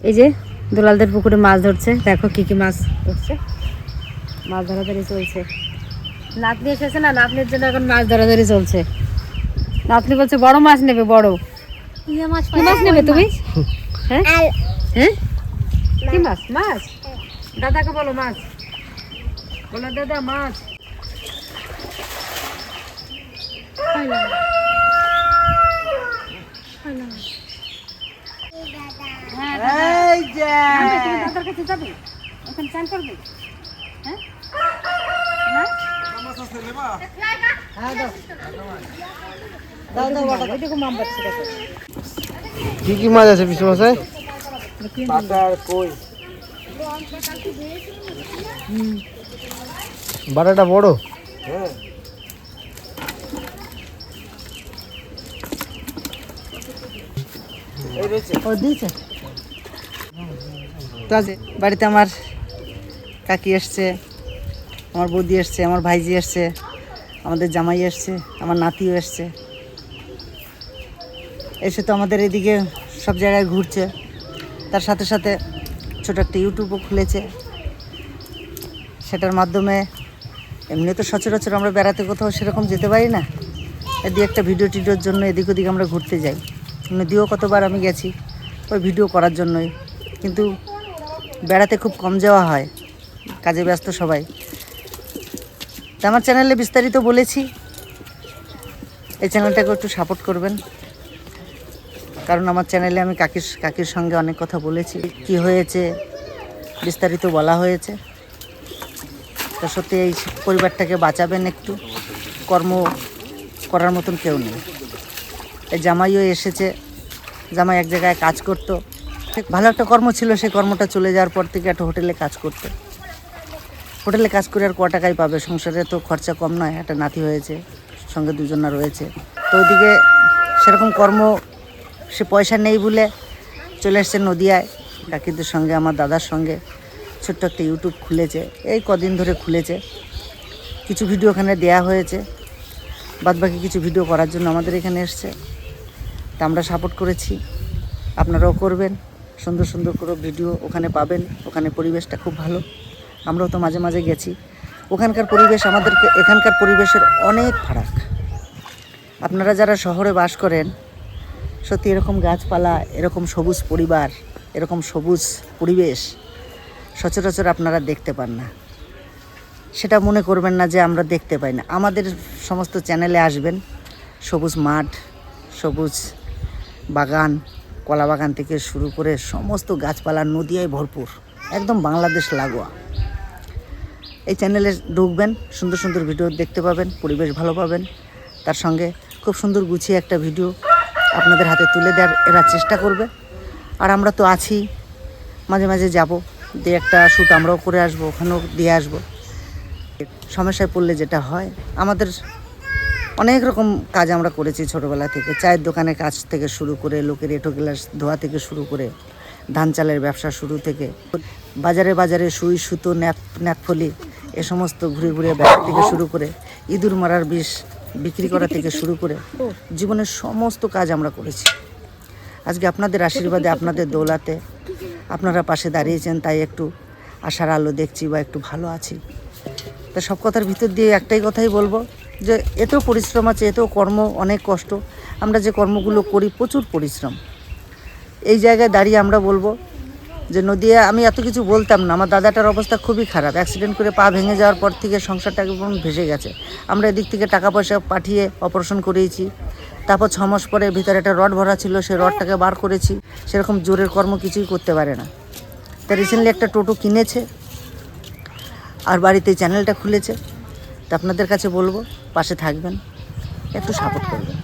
এই যে দোলালদের পুকুরে মাছ ধরছে। দেখো কি কি মাছ ধরছে। মাছ ধরাধরি চলছে। নাতনি এসেছে না? নাতনির জন্য এখন মাছ ধরাধরি চলছে। নাতনি বলছে বড় মাছ নেবে বড়। ইয়ে মাছ কি মাছ নেবে তুমি? হ্যাঁ? হ্যাঁ? কি মাছ। মাছ? দাদাকে বলো মাছ। বলো দাদা মাছ। হ্যাঁ দাদা। তুমি দাদার কাছে যাবে? ওখানে চান করবে? হ্যাঁ? না হ্যাঁ দেখো কি কি মাছ আছে বিষ্ণু মশাই বাটাটা বড়? ও দিয়েছে? তো আজ বাড়িতে আমার কাকি এসছে, আমার বৌদি এসছে, আমার ভাইজি এসছে, আমাদের জামাই এসছে, আমার নাতিও এসছে। এসে তো আমাদের এদিকে সব জায়গায় ঘুরছে। তার সাথে সাথে ছোটো একটা ইউটিউবও খুলেছে। সেটার মাধ্যমে এমনি তো সচরাচর আমরা বেড়াতে কোথাও সেরকম যেতে পারি না। এদিকে একটা ভিডিও টিডিওর জন্য এদিক ওদিক আমরা ঘুরতে যাই। নদীও কতবার আমি গেছি, ওই ভিডিও করার জন্যই। কিন্তু বেড়াতে খুব কম যাওয়া হয়। কাজে ব্যস্ত সবাই। তা আমার চ্যানেলে বিস্তারিত বলেছি। এই চ্যানেলটাকে একটু সাপোর্ট করবেন। কারণ আমার চ্যানেলে আমি কাকির কাকির সঙ্গে অনেক কথা বলেছি। কি হয়েছে? বিস্তারিত বলা হয়েছে। তা সত্যি এই পরিবারটাকে বাঁচাবেন একটু। কর্ম করার মতন কেউ নেই। এই জামাইও এসেছে। জামাই এক জায়গায় কাজ করতো। ঠিক ভালো একটা কর্ম ছিল, সেই কর্মটা চলে যাওয়ার পর থেকে একটা হোটেলে কাজ করতে। হোটেলে কাজ করে আর ক টাকাই পাবে? সংসারে তো খরচা কম নয়, একটা নাতি হয়েছে, সঙ্গে দুজনা রয়েছে। তো ওইদিকে সেরকম কর্ম, সে পয়সা নেই বলে চলে এসছে নদিয়ায়। কাকিদের সঙ্গে, আমার দাদার সঙ্গে। ছোট্ট একটা ইউটিউব খুলেছে, এই কদিন ধরে খুলেছে। কিছু ভিডিও ওখানে দেয়া হয়েছে। বাদবাকি কিছু ভিডিও করার জন্য আমাদের এখানে এসছে। তা আমরা সাপোর্ট করেছি। আপনারাও করবেন। সুন্দর সুন্দর করে ভিডিও ওখানে পাবেন। ওখানে পরিবেশটা খুব ভালো। আমরাও তো মাঝে মাঝে গেছি। ওখানকার পরিবেশ আমাদেরকে, এখানকার পরিবেশের অনেক ফারাক। আপনারা যারা শহরে বাস করেন, সত্যি এরকম গাছপালা, এরকম সবুজ পরিবার, এরকম সবুজ পরিবেশ সচরাচর আপনারা দেখতে পান না। সেটা মনে করবেন না যে আমরা দেখতে পাই না। আমাদের সমস্ত চ্যানেলে আসবেন। সবুজ মাঠ, সবুজ বাগান কলা বাগান থেকে শুরু করে সমস্ত গাছপালা নদিয়ায় ভরপুর, একদম বাংলাদেশ লাগোয়া। এই চ্যানেলে ঢুকবেন, সুন্দর সুন্দর ভিডিও দেখতে পাবেন, পরিবেশ ভালো পাবেন। তার সঙ্গে খুব সুন্দর গুছিয়ে একটা ভিডিও আপনাদের হাতে তুলে দেওয়ার এরা চেষ্টা করবে। আর আমরা তো আছি, মাঝে মাঝে যাব, দিয়ে একটা শ্যুট আমরাও করে আসব, ওখানেও দিয়ে আসব। সমস্যায় পড়লে যেটা হয়, আমাদের অনেক রকম কাজ আমরা করেছি ছোটোবেলা থেকে। চায়ের দোকানে কাজ থেকে শুরু করে, লোকের এঁটো গ্লাস ধোয়া থেকে শুরু করে, ধান চালের ব্যবসা শুরু থেকে। বাজারে বাজারে সুই, সুতো, ন্যাপ ন্যাকফলি এ সমস্ত ঘুরে ঘুরে ব্যবসা থেকে শুরু করে, ইঁদুর মারার বিষ বিক্রি করা থেকে শুরু করে জীবনের সমস্ত কাজ আমরা করেছি। আজকে আপনাদের আশীর্বাদে, আপনাদের দৌলাতে আপনারা পাশে দাঁড়িয়েছেন, তাই একটু আশার আলো দেখছি বা একটু ভালো আছি। তা সব কথার ভিতর দিয়ে একটাই কথাই বলব যে এত পরিশ্রম আছে এত কর্ম, অনেক কষ্ট। আমরা যে কর্মগুলো করি, প্রচুর পরিশ্রম। এই জায়গায় দাঁড়িয়ে আমরা বলব যে নদিয়া, আমি এত কিছু বলতাম না, আমার দাদাটার অবস্থা খুবই খারাপ। অ্যাক্সিডেন্ট করে পা ভেঙে যাওয়ার পর থেকে সংসারটা একদম ভেসে গেছে। আমরা এদিক থেকে টাকা পয়সা পাঠিয়ে অপারেশন করিয়েছি। তারপর ছ মাস পরে ভিতরে একটা রড ভরা ছিল, সেই রডটাকে বার করেছি। সেরকম জোরের কর্ম কিছুই করতে পারে না। তা রিসেন্টলি একটা টোটো কিনেছে, আর বাড়িতে চ্যানেলটা খুলেছে। তা আপনাদের কাছে বলব, পাশে থাকবেন, একটু সাপোর্ট করবেন।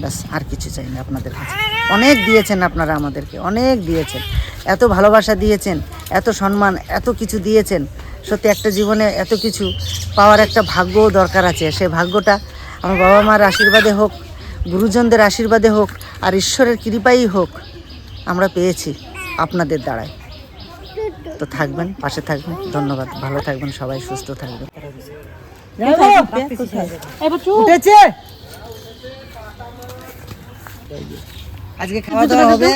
ব্যাস, আর কিছু চাই না আপনাদের কাছে। অনেক দিয়েছেন আপনারা আমাদেরকে, অনেক দিয়েছেন। এত ভালোবাসা দিয়েছেন, এত সম্মান, এত কিছু দিয়েছেন। সত্যি একটা জীবনে এত কিছু পাওয়ার একটা ভাগ্যও দরকার আছে। সেই ভাগ্যটা আমার বাবা মার আশীর্বাদে হোক, গুরুজনদের আশীর্বাদে হোক, আর ঈশ্বরের কৃপাই হোক, আমরা পেয়েছি আপনাদের দ্বারায়। তো থাকবেন, পাশে থাকবেন। ধন্যবাদ। ভালো থাকবেন, সবাই সুস্থ থাকবেন। উঠেছে? আজকে খাওয়া দাওয়া হবে।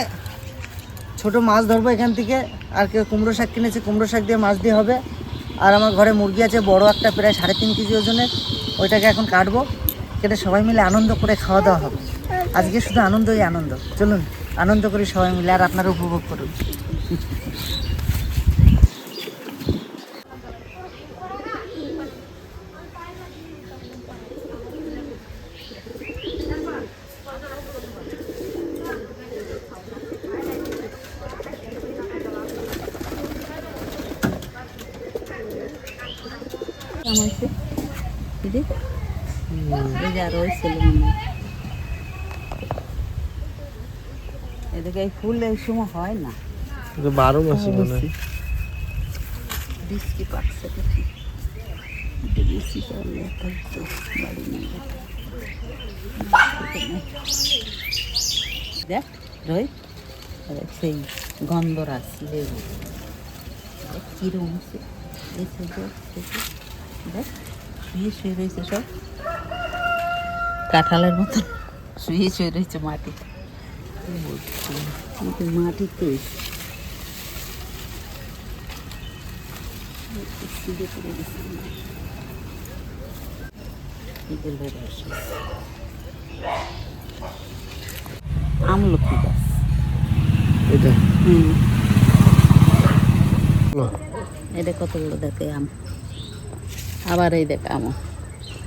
ছোট মাছ ধরবো এখান থেকে। আর কেউ কুমড়ো শাক কিনেছে কুমড়ো শাক দিয়ে মাছ দিয়ে হবে। আর আমার ঘরে মুরগি আছে বড় একটা প্রায় সাড়ে তিন কেজি ওজনের। ওইটাকে এখন কাটবো। কেটে সবাই মিলে আনন্দ করে খাওয়া দাওয়া হবে। আজকে শুধু আনন্দই আনন্দ। চলুন আনন্দ করি সবাই মিলে আর আপনারা উপভোগ করুন। আমাকে দিদি? এই যে ছেলে মনে এদিকে এই ফুল এই সময় হয় না। বারো মাসি মনে হয়। বৃষ্টি পাকছে দেখি একটু বৃষ্টি পড়লে তো বাড়ি নিয়ে দেখ রোহিত সেই গন্ধরাজ লেবু। কিরম সে। দেখ শুয়ে শুয়ে রয়েছে সব। কাঁঠালের মতো শুয়ে শুয়ে রয়েছে মাটিতে। তো মাটিতে। রস আমলকি গাছ। এটা? হুম। লো, এটা কত বড় দেখে আম? আবার এই দেখ আম।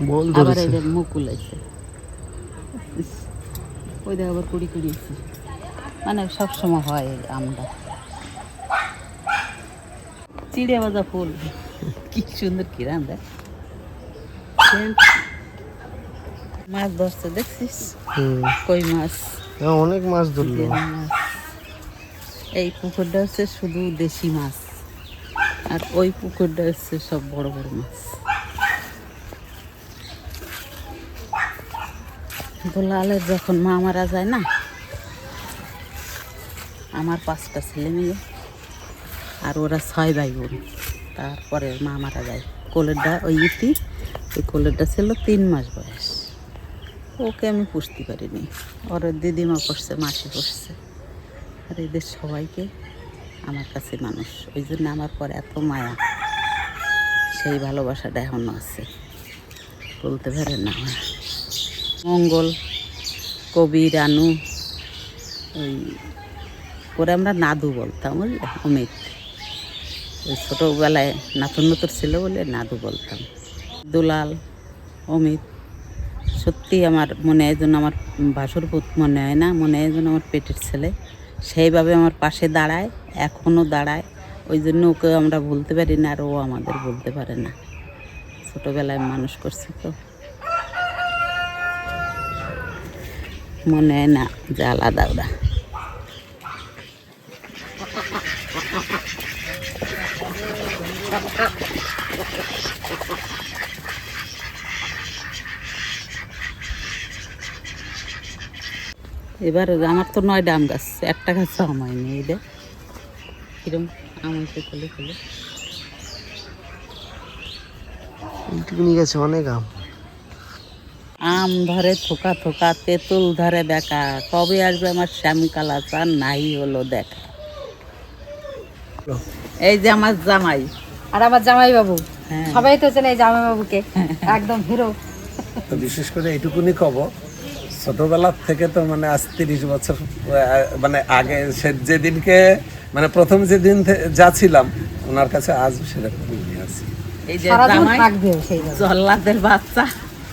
বল আবার এই দেখ মুকুল আছে ওই দেখ আবার কুড়ি কুড়ি আছে মানে সবসময় হয় আমটা। চিড়িয়া বাজা ফুল। কি সুন্দর কিরাম দেখ। মাছ ধরছে দেখছিস? কই মাছ? হ্যাঁ, অনেক মাছ ধরলো। এই পুকুরটা হচ্ছে শুধু দেশি মাছ। আর ওই পুকুরটা হচ্ছে সব বড় বড় মাছ। দুলালের যখন মা মারা যায় না, আমার পাঁচটা ছেলে মেয়ে আর ওরা ছয় ভাই বোন তারপরে মা মারা যায়। কোলেরটা, ওই ইতি ওই কোলেরটা ছিল তিন মাস বয়স। ওকে আমি পুষতে পারিনি। ওর দিদিমা পড়ছে মাসি পড়ছে আর এদের সবাইকে আমার কাছে মানুষ। ওই জন্য আমার পর এত মায়া। সেই ভালোবাসাটা এখনও আছে। বলতে পারে না। মঙ্গল, কবি, রানু, ওই পরে আমরা নাদু বলতাম, বুঝলে? অমিত। ওই ছোটোবেলায় নাতুন নতুন ছিল বলে নাদু বলতাম। দুলাল, অমিত সত্যি আমার মনে হয় যেন আমার ভাসুর পুত মনে হয় না, মনে হয় যেন আমার পেটের ছেলে। সেইভাবে আমার পাশে দাঁড়ায়, এখনও দাঁড়ায়। ওই জন্য ওকে আমরা বলতে পারি না আর ও আমাদের বলতে পারে না। ছোটোবেলায় মানুষ করছি তো। মনে হয় না যে আলাদা ওরা এবার আমার তো নয়টা আম গাছ একটা গাছ আম হয়নি এই দেখ কিরম আম হয়েছে খুলে খুলে। এইটুকু গেছে অনেক আম। আম ধরে থোকা থোকা তেঁতুল ধরে দেখা। কবে আসবে আমার শ্যামকালা চান নাই হলো দেখা। এই যে আমার জামাই। আর আমার জামাই বাবু হ্যাঁ। সবাই তো চেনে এই জামাই বাবুকে একদম হিরো। বিশেষ করে এইটুকুনি কব ছোটবেলার থেকে তো মানে আজ তিরিশ বছর মানে আগে সে যেদিনকে মানে প্রথম যেদিন যা ছিলাম ওনার কাছে আজ সেরকম আছি এই যে জল্লাদের বাচ্চা।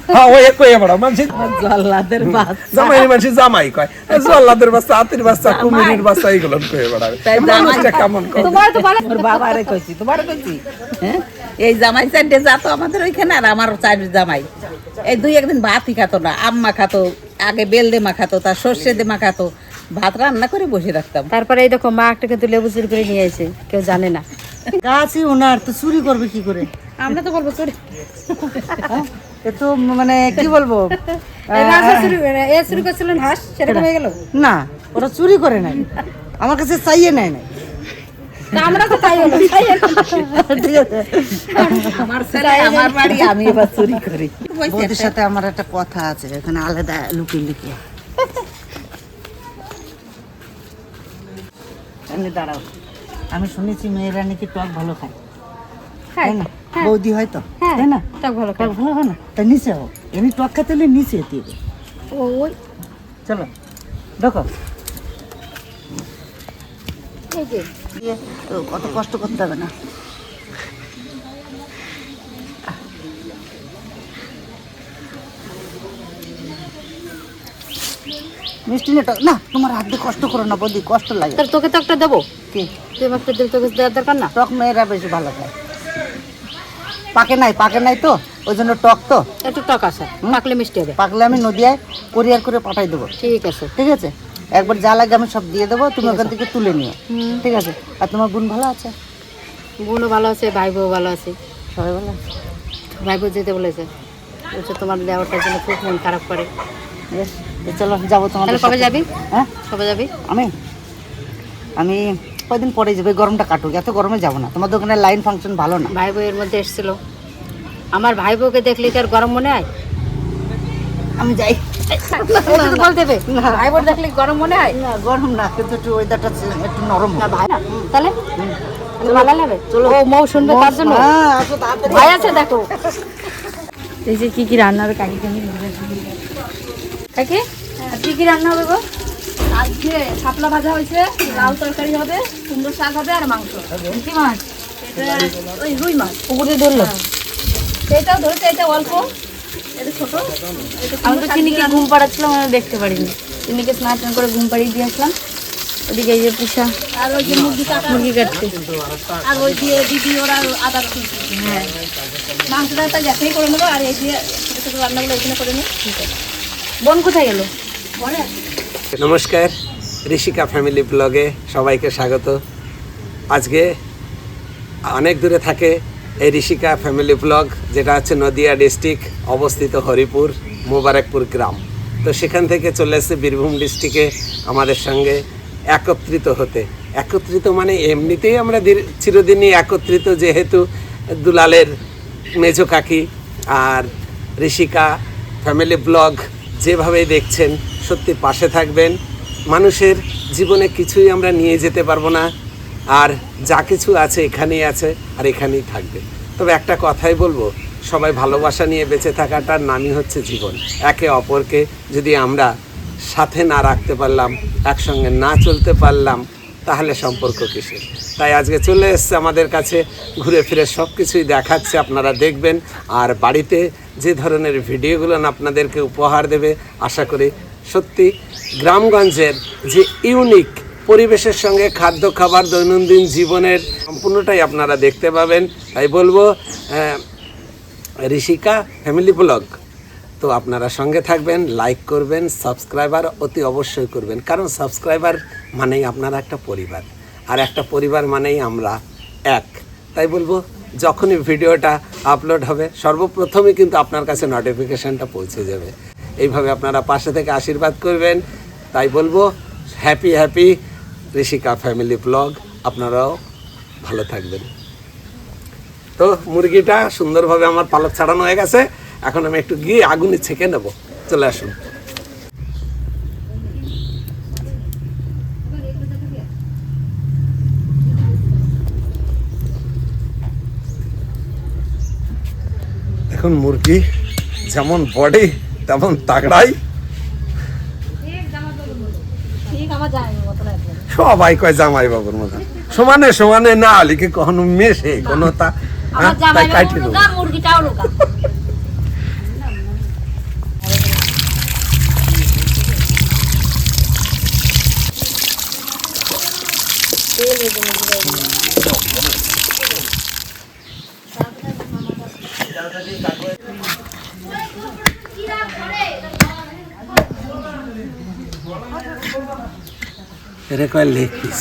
হ্যাঁ ওই কয়ে বড় মানুষ জল্লাদের বাচ্চা। জামাই মানুষ জামাই কয়। জল্লাদের বাচ্চা বাচ্চা কুমিরের বাচ্চা এইগুলো কয়ে বেড়াবে মানুষটা কেমন করে? তোমার তো বলে বাবারে কইছি তোমার কইছি। হ্যাঁ? এই জামাই চারটে যা তো আমাদের ওইখানে আর আমার চার জামাই। এই দুই একদিন ভাতই খাতো না আম্মা খাতো আগে বেল দে মাখাতো তার সর্ষে দে মাখাতো ভাত রান্না করে বসে রাখতাম তারপরে এই দেখো মা একটা কিন্তু লেবু চুরি করে নিয়ে এসে কেউ জানে না। গাছই ওনার তো চুরি করবে কি করে? আমরা তো বলব চুরি। তো মানে কি বলব? চুরি এ চুরি করছিলেন হাঁস সেরকম হয়ে গেল? না ওরা চুরি করে নাই আমার কাছে চাইয়ে নেয় নাই। আমরা তো তাই হলো। ঠিক আছে আমার ছেলে আমার বাড়ি আমি এবার চুরি করি। সাথে আমার একটা কথা আছে এখানে আলাদা লুকিয়ে লুকিয়ে। দাঁড়াও আমি শুনেছি মেয়েরা নাকি টক ভালো খায়। খায়, তাই না? বৌদি হয়তো হ্যাঁ তাই না? টক ভালো টক ভালো হয় না? তাই নিচে হোক এমনি টক খেতে হলে নিচে দিয়ে ওই। চলো দেখো। এই যে। দিয়ে তো কত কষ্ট করতে হবে না। মিষ্টি না টক- না তোমার হাত দিয়ে কষ্ট করো না বৌদি কষ্ট লাগে। তাহলে তোকে তো একটা দেবো। কি? তুই আমাকে একটা দিলে তোকে দেওয়ার দরকার না? টক মেয়েরা বেশি ভালো খায়। পাকে নাই পাকে নাই তো ওই জন্য টক তো। একটু টক আছে পাকলে মিষ্টি হবে। পাকলে আমি নদিয়ায় কোরিয়ার করে পাঠাই দেবো। ঠিক আছে। ঠিক আছে? একবার যা লাগে আমি সব দিয়ে দেবো তুমি ওখান থেকে তুলে নিও। ঠিক আছে? আর তোমার বোন ভালো আছে? বোনও ভালো আছে ভাই বউ ভালো আছে। সবাই ভালো আছে? ভাই বউ যেতে বলেছে। বলছে তোমার দেওয়ারটার জন্য খুব মন খারাপ করে। চলো যাব তোমার তাহলে কবে যাবি? হ্যাঁ? কবে যাবি? আমি? আমি কয়দিন পরে যাবে গরমটা কাটুক এত গরমে যাব না। তোমাদের ওখানে লাইন ফাংশন ভালো না? ভাই বউয়ের মধ্যে এসেছিল। আমার ভাই বউকে দেখলে কি আর গরম মনে হয়? আমি যাই। এটা তো বলতে হবে? ভাই বোন দেখলে গরম মনে হয় না গরম না কিন্তু একটু ওয়েদারটা একটু নরম না ভাই না তাহলে তাহলে ভালো লাগবে ও মৌ শুনবে তার জন্য হ্যাঁ আসো তাড়াতাড়ি ভাই আছে দেখো। এই যে কি কি রান্না হবে কাকি কাকি কাকি কি কি রান্না হবে গো? আজকে শাপলা ভাজা হয়েছে লাউ তরকারি হবে কুমড়ো শাক হবে আর মাংস। কি মাছ এটা ওই রুই মাছ পুকুরে ধরলো এটাও ধরেছে এটা অল্প। ছোট। আমি তো চিনিকে ঘুম পাড়াচ্ছিলাম আমি দেখতে পারিনি। চিনিকে স্নান টান করে ঘুম পাড়িয়ে দিয়ে আসলাম। ওদিকে এই যে পুষা আর ওই যে মুরগি কাটা। মুরগি কাটছে। আর ওই দিয়ে দিদি ওরা আদা হ্যাঁ। মাংসটা একটা গ্যাসেই করে নেব আর এই দিয়ে ছোটো ছোটো রান্নাগুলো এখানে করে নিই বোন কোথায় গেল? নমস্কার ঋষিকা ফ্যামিলি ব্লগে সবাইকে স্বাগত। আজকে অনেক দূরে থাকে এই ঋষিকা ফ্যামিলি ব্লগ যেটা হচ্ছে নদিয়া ডিস্ট্রিক্ট অবস্থিত হরিপুর, মোবারকপুর গ্রাম। তো সেখান থেকে চলে এসেছে বীরভূম ডিস্ট্রিক্টে আমাদের সঙ্গে একত্রিত হতে। একত্রিত মানে এমনিতেই আমরা চিরদিনই একত্রিত, যেহেতু দুলালের মেজো কাকি আর ঋষিকা ফ্যামিলি ব্লগ যেভাবে দেখছেন, সত্যি পাশে থাকবেন। মানুষের জীবনে কিছুই আমরা নিয়ে যেতে পারব না। আর যা কিছু আছে এখানেই আছে আর এখানেই থাকবে। তবে একটা কথাই বলব, সবাই ভালোবাসা নিয়ে বেঁচে থাকাটার নামই হচ্ছে জীবন। একে অপরকে যদি আমরা সাথে না রাখতে পারলাম, একসঙ্গে না চলতে পারলাম, তাহলে সম্পর্ক কিসের? তাই আজকে চলে এসছে আমাদের কাছে, ঘুরে ফিরে সব কিছুই দেখাচ্ছে, আপনারা দেখবেন। আর বাড়িতে যে ধরনের ভিডিওগুলো আপনাদেরকে উপহার দেবে, আশা করি সত্যি গ্রামগঞ্জের যে ইউনিক পরিবেশের সঙ্গে খাদ্য, খাবার, দৈনন্দিন জীবনের সম্পূর্ণটাই আপনারা দেখতে পাবেন। তাই বলব ঋষিকা ফ্যামিলি ব্লগ। তো আপনারা সঙ্গে থাকবেন, লাইক করবেন, সাবস্ক্রাইবার অতি অবশ্যই করবেন। কারণ সাবস্ক্রাইবার মানেই আপনারা একটা পরিবার। আর একটা পরিবার মানেই আমরা এক। তাই বলব, যখনই ভিডিওটা আপলোড হবে, সর্বপ্রথমে কিন্তু আপনার কাছে নোটিফিকেশানটা পৌঁছে যাবে। এইভাবে আপনারা পাশে থেকে আশীর্বাদ করবেন। তাই বলব happy happy Rishika family blog, আপনারাও ভালো থাকবেন। তো মুরগিটা সুন্দরভাবে আমার পালক ছাড়ানো হয়ে গেছে, এখন আমি একটু গিয়ে আগুনে ছেঁকে নেব। চলে আসুন। এখন মুরগি যেমন বডি, তেমন তাগড়াই ঠিক আমার যায় মতো না একদম। সবাই কয় জামাই বাবুর মতো। সমানে সমানে না হলে কি কখনো মেশে কোনো তা হ্যাঁ, কাটি দেবো। এটা কয় লেগ পিস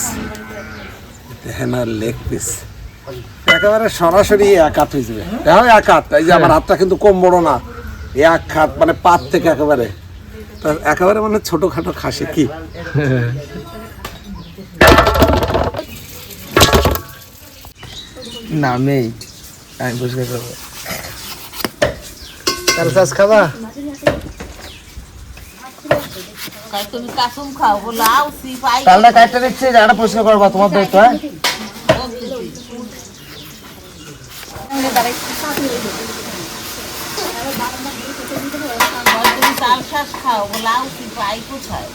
দেখেন আর লেগ পিস একেবারে সরাসরি এক হাত হয়ে যাবে। দেখো এক হাত এই যে আমার হাতটা কিন্তু কম বড় না এক হাত মানে পাত থেকে একেবারে। একেবারে মানে ছোটখাটো খাসি কি? নামেই আমি বুঝতে পারব। তার চাষ খাবা তুমি কাসুম খাও বলে আউসি পাই তালটা কাটতে দিচ্ছি জায়গাটা পরিষ্কার করবা তোমার দায়িত্ব হ্যাঁ? তুমি চাল শাস খাও বলে আউসি পাই কোথায়?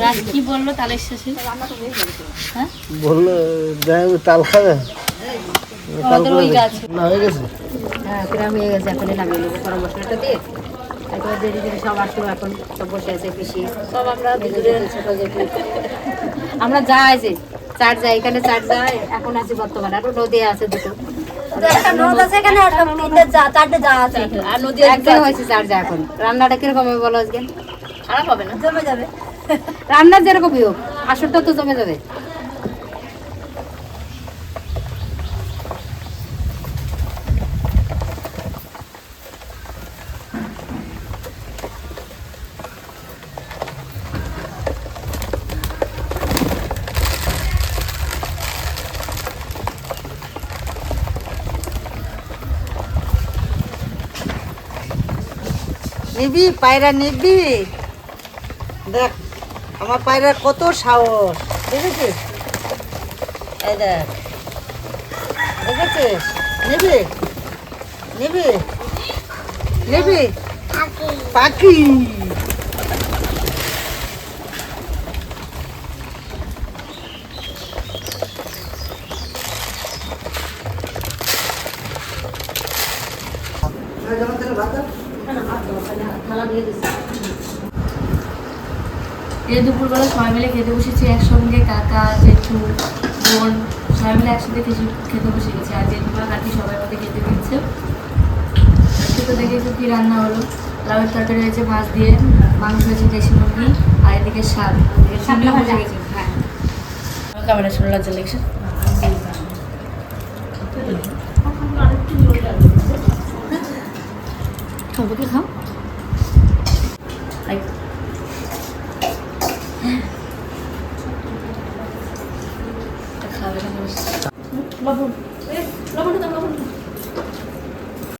রাজ কি বলল তালের শেষে? বলল যাই তাল খাবে। না হয়ে গেছে? হ্যাঁ হয়ে গেছে এখন নামিয়ে নেব গরম মশলাটা দিয়ে। একেবারে দেরি দেরি সব আসলো এখন সব বসে আছে পিসি। সব আমরা ছোট জেঠু আমরা যা আছে চার যায় এখানে চার যায় এখন আছে বর্তমানে আরও নদী আছে দুটো। আর নদী একদম হয়েছে চার যা এখন। রান্নাটা কীরকম হবে বলো আজকে? খারাপ হবে না। জমে যাবে। রান্নার যেরকমই হোক আসরটা তো জমে যাবে। নিবি পায়রা নিবি। দেখ আমার পায়রা কত সাহস দেখেছিস? এই দেখ দেখেছিস? নিবি নিবি নিবি। পাখি। দুপুরবেলা সবাই মিলে খেতে বসেছি একসঙ্গে কাকা জেঠু বোন সবাই মিলে একসঙ্গে খেতে খেতে বসে গেছে। আর জেঠুমা কাকি সবাই মধ্যে খেতে দিচ্ছে। আজকে তো দেখেছি কি রান্না হলো? লাউয়ের তরকারি হয়েছে মাছ দিয়ে মাংস হয়েছে দেশি মুরগি আর এদিকে শাক। সামনে বসে গেছে। হ্যাঁ। ক্যামেরা শুনে লজ্জা লেগেছে। খাব কি খাও এই, খাবে না